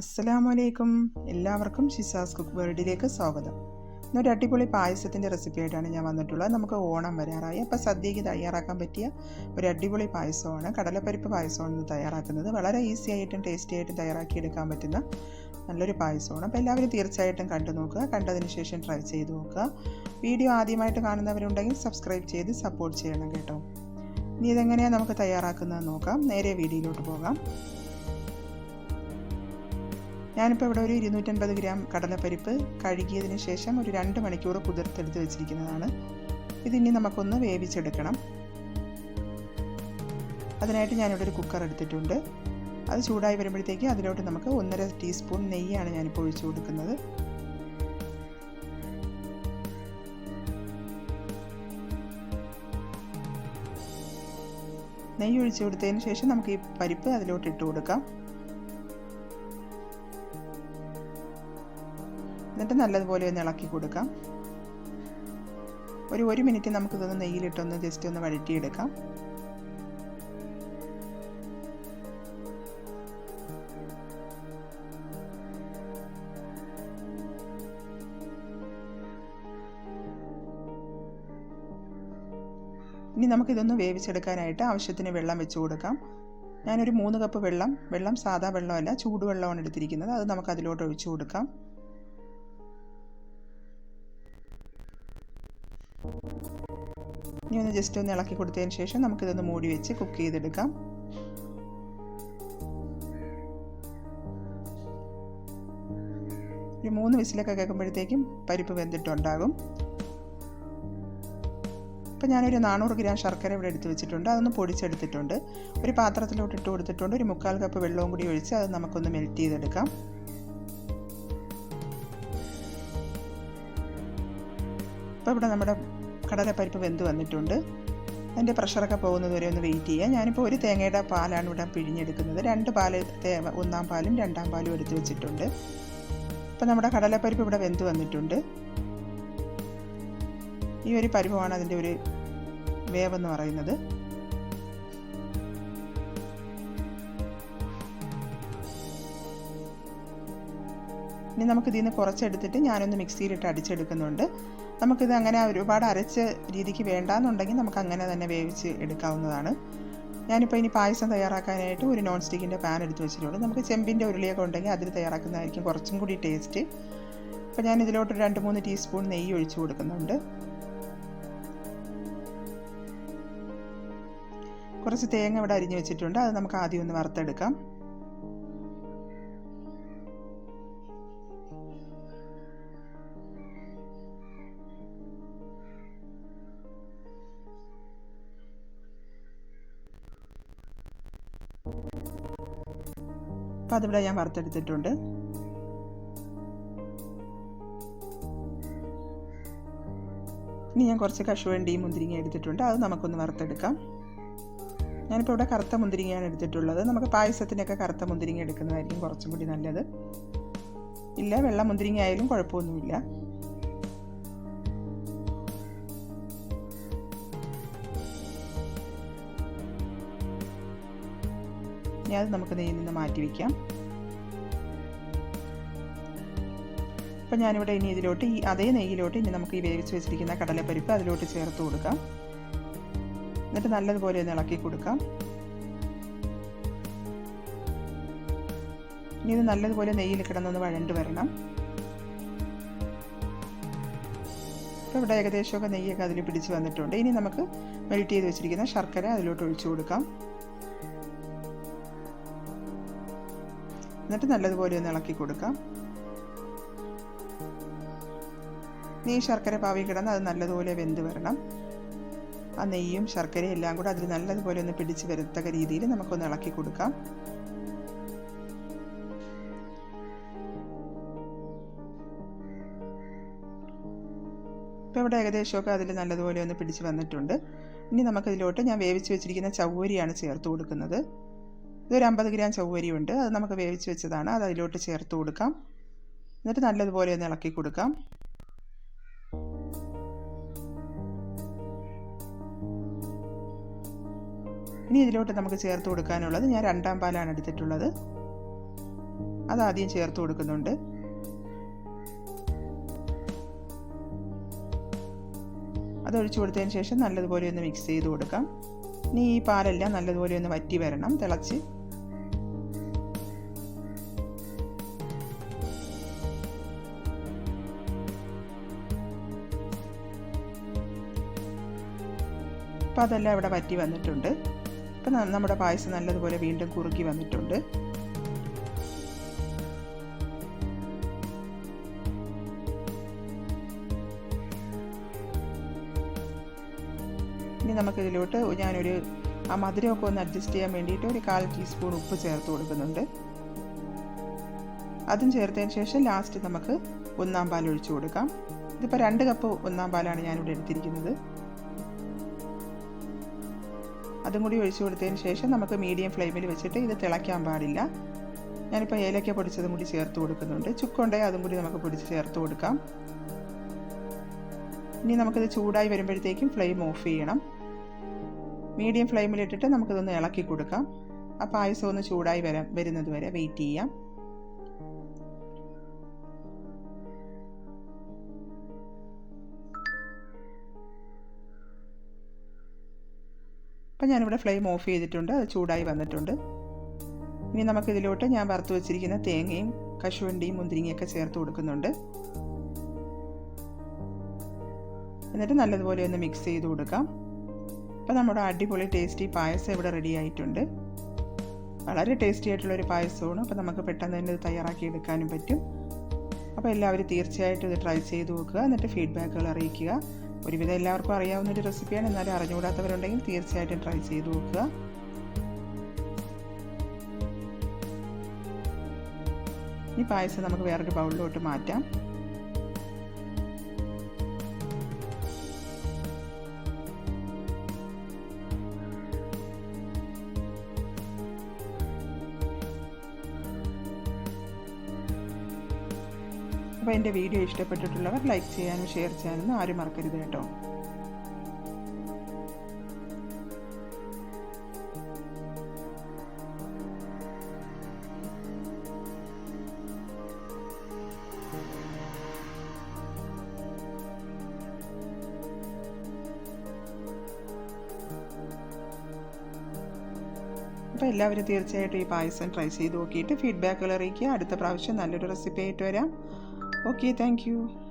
അസ്സലാമു അലൈക്കും എല്ലാവർക്കും ഷിസാസ് കുക്ക് വേൾഡിലേക്ക് സ്വാഗതം. ഇന്നൊരു അടിപൊളി പായസത്തിന്റെ റെസിപ്പി ആയിട്ടാണ് ഞാൻ വന്നിട്ടുള്ളത്. നമുക്ക് ഓണം വരാറായി. അപ്പോൾ സദ്യയ്ക്ക് തയ്യാറാക്കാൻ പറ്റിയ ഒരു അടിപൊളി പായസമാണ്. കടലപ്പരിപ്പ് പായസമാണ് ഇന്ന് തയ്യാറാക്കുന്നത്. വളരെ ഈസി ആയിട്ടും ടേസ്റ്റി ആയിട്ടും തയ്യാറാക്കിയെടുക്കാൻ പറ്റുന്ന നല്ലൊരു പായസമാണ്. അപ്പോൾ എല്ലാവരും തീർച്ചയായിട്ടും കണ്ടു നോക്കുക. കണ്ടതിന് ശേഷം ട്രൈ ചെയ്ത് നോക്കുക. വീഡിയോ ആദ്യമായിട്ട് കാണുന്നവരുണ്ടെങ്കിൽ സബ്സ്ക്രൈബ് ചെയ്ത് സപ്പോർട്ട് ചെയ്യണം കേട്ടോ. ഇനി ഇതെങ്ങനെയാണ് നമുക്ക് തയ്യാറാക്കുന്നത് നോക്കാം. നേരെ വീഡിയോയിലോട്ട് പോകാം. ഞാനിപ്പോൾ ഇവിടെ ഒരു ഇരുന്നൂറ്റൻപത് ഗ്രാം കടലപ്പരിപ്പ് കഴുകിയതിന് ശേഷം ഒരു രണ്ട് മണിക്കൂർ കുതിർത്തെടുത്ത് വെച്ചിരിക്കുന്നതാണ്. ഇതിനി നമുക്കൊന്ന് വേവിച്ചെടുക്കണം. അതിനായിട്ട് ഞാനിവിടെ ഒരു കുക്കർ എടുത്തിട്ടുണ്ട്. അത് ചൂടായി വരുമ്പോഴത്തേക്ക് അതിലോട്ട് നമുക്ക് ഒന്നര ടീസ്പൂൺ നെയ്യാണ് ഞാനിപ്പോൾ ഒഴിച്ചു കൊടുക്കുന്നത്. നെയ്യ് ഒഴിച്ചു കൊടുത്തതിന് ശേഷം നമുക്ക് ഈ പരിപ്പ് അതിലോട്ട് ഇട്ട് കൊടുക്കാം. എന്നിട്ട് നല്ലതുപോലെ ഒന്ന് ഇളക്കി കൊടുക്കാം. ഒരു ഒരു മിനിറ്റ് നമുക്കിതൊന്ന് നെയ്യിലിട്ടൊന്ന് ജസ്റ്റ് ഒന്ന് വഴറ്റിയെടുക്കാം. ഇനി നമുക്കിതൊന്ന് വേവിച്ചെടുക്കാനായിട്ട് ആവശ്യത്തിന് വെള്ളം വെച്ച് കൊടുക്കാം. ഞാനൊരു മൂന്ന് കപ്പ് വെള്ളം വെള്ളം സാധാ വെള്ളമല്ല ചൂടുവെള്ളമാണ് എടുത്തിരിക്കുന്നത്. അത് നമുക്ക് അതിലോട്ട് ഒഴിച്ചു കൊടുക്കാം. ഇനി ഒന്ന് ജസ്റ്റ് ഒന്ന് ഇളക്കി കൊടുത്തതിന് ശേഷം നമുക്കിതൊന്ന് മൂടി വെച്ച് കുക്ക് ചെയ്തെടുക്കാം. ഒരു മൂന്ന് വിസിലൊക്കെ കേൾക്കുമ്പോഴത്തേക്കും പരിപ്പ് വെന്തിട്ടുണ്ടാകും. ഇപ്പം ഞാനൊരു നാനൂറ് ഗ്രാം ശർക്കര ഇവിടെ എടുത്ത് വെച്ചിട്ടുണ്ട്. അതൊന്ന് പൊടിച്ചെടുത്തിട്ടുണ്ട്. ഒരു പാത്രത്തിലോട്ട് ഇട്ട് കൊടുത്തിട്ടുണ്ട്. ഒരു മുക്കാൽ കപ്പ് വെള്ളവും കൂടി ഒഴിച്ച് അത് നമുക്കൊന്ന് മെൽറ്റ് ചെയ്തെടുക്കാം. ഇപ്പോൾ ഇവിടെ നമ്മുടെ കടലപ്പരിപ്പ് വെന്ത് വന്നിട്ടുണ്ട്. അതിന്റെ പ്രഷറൊക്കെ പോകുന്നത് വരെ ഒന്ന് വെയിറ്റ് ചെയ്യുക. ഞാനിപ്പോൾ ഒരു തേങ്ങയുടെ പാലാണ് ഇവിടെ പിഴിഞ്ഞെടുക്കുന്നത്. രണ്ട് പാൽ ഒന്നാം പാലും രണ്ടാം പാലും എടുത്ത് വെച്ചിട്ടുണ്ട്. ഇപ്പം നമ്മുടെ കടലപ്പരിപ്പ് ഇവിടെ വെന്ത് വന്നിട്ടുണ്ട്. ഈ ഒരു പരിപ്പാണ് അതിന്റെ ഒരു വേവെന്ന് പറയുന്നത്. ഇനി നമുക്ക് ഇതിൽ നിന്ന് കുറച്ചെടുത്തിട്ട് ഞാനൊന്ന് മിക്സിയിലിട്ട് അടിച്ചെടുക്കുന്നുണ്ട്. നമുക്കിത് അങ്ങനെ ഒരുപാട് അരച്ച രീതിക്ക് വേണ്ടാന്നുണ്ടെങ്കിൽ നമുക്ക് അങ്ങനെ തന്നെ വേവിച്ച് എടുക്കാവുന്നതാണ്. ഞാനിപ്പോൾ ഇനി പായസം തയ്യാറാക്കാനായിട്ട് ഒരു നോൺ സ്റ്റിക്കിന്റെ പാൻ എടുത്ത് വെച്ചിട്ടുണ്ട്. നമുക്ക് ചെമ്പിന്റെ ഉരുളിയൊക്കെ ഉണ്ടെങ്കിൽ അതിൽ തയ്യാറാക്കുന്നതായിരിക്കും കുറച്ചും കൂടി ടേസ്റ്റ് അപ്പോൾ ഞാൻ ഇതിലോട്ട് രണ്ട് മൂന്ന് ടീസ്പൂൺ നെയ്യ് ഒഴിച്ചു കൊടുക്കുന്നുണ്ട്. കുറച്ച് തേങ്ങ ഇവിടെ അരിഞ്ഞു വെച്ചിട്ടുണ്ട്. അത് നമുക്ക് ആദ്യം ഒന്ന് വറുത്തെടുക്കാം. അപ്പോൾ അതിവിടെ ഞാൻ വറുത്തെടുത്തിട്ടുണ്ട്. ഇനി ഞാൻ കുറച്ച് കശുവണ്ടിയും മുന്തിരിങ്ങ എടുത്തിട്ടുണ്ട്. അത് നമുക്കൊന്ന് വറുത്തെടുക്കാം. ഞാനിപ്പോൾ ഇവിടെ കറുത്ത മുന്തിരിങ്ങയാണ് എടുത്തിട്ടുള്ളത്. നമുക്ക് പായസത്തിനൊക്കെ കറുത്ത മുന്തിരിങ്ങ എടുക്കുന്നതായിരിക്കും കുറച്ചും കൂടി നല്ലത്. ഇല്ല വെള്ള മുന്തിരിങ്ങ ആയാലും കുഴപ്പമൊന്നുമില്ല. ഇനി അത് നമുക്ക് നെയ്യിൽ നിന്ന് മാറ്റി വയ്ക്കാം. അപ്പം ഞാനിവിടെ ഇനി ഇതിലോട്ട് ഈ അതേ നെയ്യിലോട്ട് ഇനി നമുക്ക് ഈ വേവിച്ച് വെച്ചിരിക്കുന്ന കടലപ്പരിപ്പ് അതിലോട്ട് ചേർത്ത് കൊടുക്കാം. എന്നിട്ട് നല്ലതുപോലെ ഒന്ന് ഇളക്കി കൊടുക്കാം. ഇനി ഇത് നല്ലതുപോലെ നെയ്യിൽ കിടന്നൊന്ന് വഴണ്ട് വരണം. അപ്പം ഇവിടെ ഏകദേശമൊക്കെ നെയ്യൊക്കെ അതിൽ പിടിച്ച് വന്നിട്ടുണ്ട്. ഇനി നമുക്ക് മെൽറ്റ് ചെയ്ത് വെച്ചിരിക്കുന്ന ശർക്കര അതിലോട്ട് ഒഴിച്ചു കൊടുക്കാം. എന്നിട്ട് നല്ലതുപോലെ ഒന്ന് ഇളക്കി കൊടുക്കാം. നെയ്യ് ശർക്കര പാവി കിടന്ന് അത് നല്ലതുപോലെ വെന്ത് വരണം. ആ നെയ്യും ശർക്കരയും എല്ലാം കൂടെ അതിൽ നല്ലതുപോലെ ഒന്ന് പിടിച്ച് വരത്തക്ക രീതിയിൽ നമുക്കൊന്ന് ഇളക്കി കൊടുക്കാം. ഇപ്പോൾ ഇവിടെ ഏകദേശമൊക്കെ അതിൽ നല്ലതുപോലെ ഒന്ന് പിടിച്ച് വന്നിട്ടുണ്ട്. ഇനി നമുക്കിതിലോട്ട് ഞാൻ വേവിച്ച് വെച്ചിരിക്കുന്ന ചവ്വരിയാണ് ചേർത്ത് കൊടുക്കുന്നത്. ഇതൊരു അമ്പത് ഗ്രാം ചവ്വരിയുണ്ട്. അത് നമുക്ക് വേവിച്ച് വെച്ചതാണ്. അത് അതിലോട്ട് ചേർത്ത് കൊടുക്കാം. എന്നിട്ട് നല്ലതുപോലെ ഒന്ന് ഇളക്കി കൊടുക്കാം. ഇനി ഇതിലോട്ട് നമുക്ക് ചേർത്ത് കൊടുക്കാനുള്ളത് ഞാൻ രണ്ടാം പാലാണ് എടുത്തിട്ടുള്ളത്. അതാദ്യം ചേർത്ത് കൊടുക്കുന്നുണ്ട്. അത് ഒഴിച്ചു കൊടുത്തതിന് ശേഷം നല്ലതുപോലെ ഒന്ന് മിക്സ് ചെയ്ത് കൊടുക്കാം. ഇനി ഈ പാലെല്ലാം നല്ലതുപോലെ ഒന്ന് വറ്റി വരണം. തിളച്ച് അപ്പോൾ അതെല്ലാം ഇവിടെ വറ്റി വന്നിട്ടുണ്ട്. ഇപ്പം നമ്മുടെ പായസം നല്ലതുപോലെ വീണ്ടും കുറുകി വന്നിട്ടുണ്ട്. ഇനി നമുക്കിതിലോട്ട് ഞാനൊരു ആ മധുരമൊക്കെ ഒന്ന് അഡ്ജസ്റ്റ് ചെയ്യാൻ വേണ്ടിയിട്ട് ഒരു കാൽ ടീസ്പൂൺ ഉപ്പ് ചേർത്ത് കൊടുക്കുന്നുണ്ട്. അതും ചേർത്തതിന് ശേഷം ലാസ്റ്റ് നമുക്ക് ഒന്നാം പാൽ ഒഴിച്ചു കൊടുക്കാം. ഇതിപ്പോൾ രണ്ട് കപ്പ് ഒന്നാം പാലാണ് ഞാനിവിടെ എടുത്തിരിക്കുന്നത്. അതും കൂടി ഒഴിച്ചു കൊടുത്തതിന് ശേഷം നമുക്ക് മീഡിയം ഫ്ലെയിമിൽ വെച്ചിട്ട് ഇത് തിളയ്ക്കാൻ പാടില്ല. ഞാനിപ്പോൾ ഏലക്ക പൊടിച്ചതും കൂടി ചേർത്ത് കൊടുക്കുന്നുണ്ട്. ചുക്കുണ്ടെങ്കിൽ അതും കൂടി നമുക്ക് പൊടിച്ച് ചേർത്ത് കൊടുക്കാം. ഇനി നമുക്കിത് ചൂടായി വരുമ്പോഴത്തേക്കും ഫ്ലെയിം ഓഫ് ചെയ്യണം. മീഡിയം ഫ്ലെയിമിലിട്ടിട്ട് നമുക്കിതൊന്ന് ഇളക്കി കൊടുക്കാം. ആ പായസം ഒന്ന് ചൂടായി വരാം വരുന്നത് വരെ വെയിറ്റ് ചെയ്യാം. അപ്പം ഞാനിവിടെ ഫ്ലെയിം ഓഫ് ചെയ്തിട്ടുണ്ട് അത് ചൂടായി വന്നിട്ടുണ്ട്. ഇനി നമുക്കിതിലോട്ട് ഞാൻ വറുത്ത് വെച്ചിരിക്കുന്ന തേങ്ങയും കശുവണ്ടിയും മുന്തിരിങ്ങയൊക്കെ ചേർത്ത് കൊടുക്കുന്നുണ്ട്. എന്നിട്ട് നല്ലതുപോലെ ഒന്ന് മിക്സ് ചെയ്ത് കൊടുക്കാം. അപ്പോൾ നമ്മുടെ അടിപൊളി ടേസ്റ്റി പായസം ഇവിടെ റെഡി ആയിട്ടുണ്ട്. വളരെ ടേസ്റ്റി ആയിട്ടുള്ള ഒരു പായസമാണ്. അപ്പോൾ നമുക്ക് പെട്ടെന്ന് തന്നെ ഇത് തയ്യാറാക്കി എടുക്കാനും പറ്റും. അപ്പോൾ എല്ലാവരും തീർച്ചയായിട്ടും ഇത് ട്രൈ ചെയ്ത് നോക്കുക. എന്നിട്ട് ഫീഡ്ബാക്കുകൾ അറിയിക്കുക. ഒരുവിധം എല്ലാവർക്കും അറിയാവുന്ന ഒരു റെസിപ്പിയാണ്. എന്നാലും അറിഞ്ഞുകൂടാത്തവരുണ്ടെങ്കിൽ തീർച്ചയായിട്ടും ട്രൈ ചെയ്ത് നോക്കുക. ഈ പായസം നമുക്ക് വേറൊരു ബൗളിലോട്ട് മാറ്റാം. അപ്പോൾ എന്റെ വീഡിയോ ഇഷ്ടപ്പെട്ടിട്ടുള്ളവർ ലൈക്ക് ചെയ്യാനും ഷെയർ ചെയ്യാനൊന്നും ആരും മറക്കരുത് കേട്ടോ. അപ്പോൾ എല്ലാവരും തീർച്ചയായിട്ടും ഈ പായസം ട്രൈ ചെയ്ത് നോക്കിയിട്ട് ഫീഡ്ബാക്കുകൾ അറിയിക്കുക. അടുത്ത പ്രാവശ്യം നല്ലൊരു റെസിപ്പി ആയിട്ട് വരാം. Okay, thank you.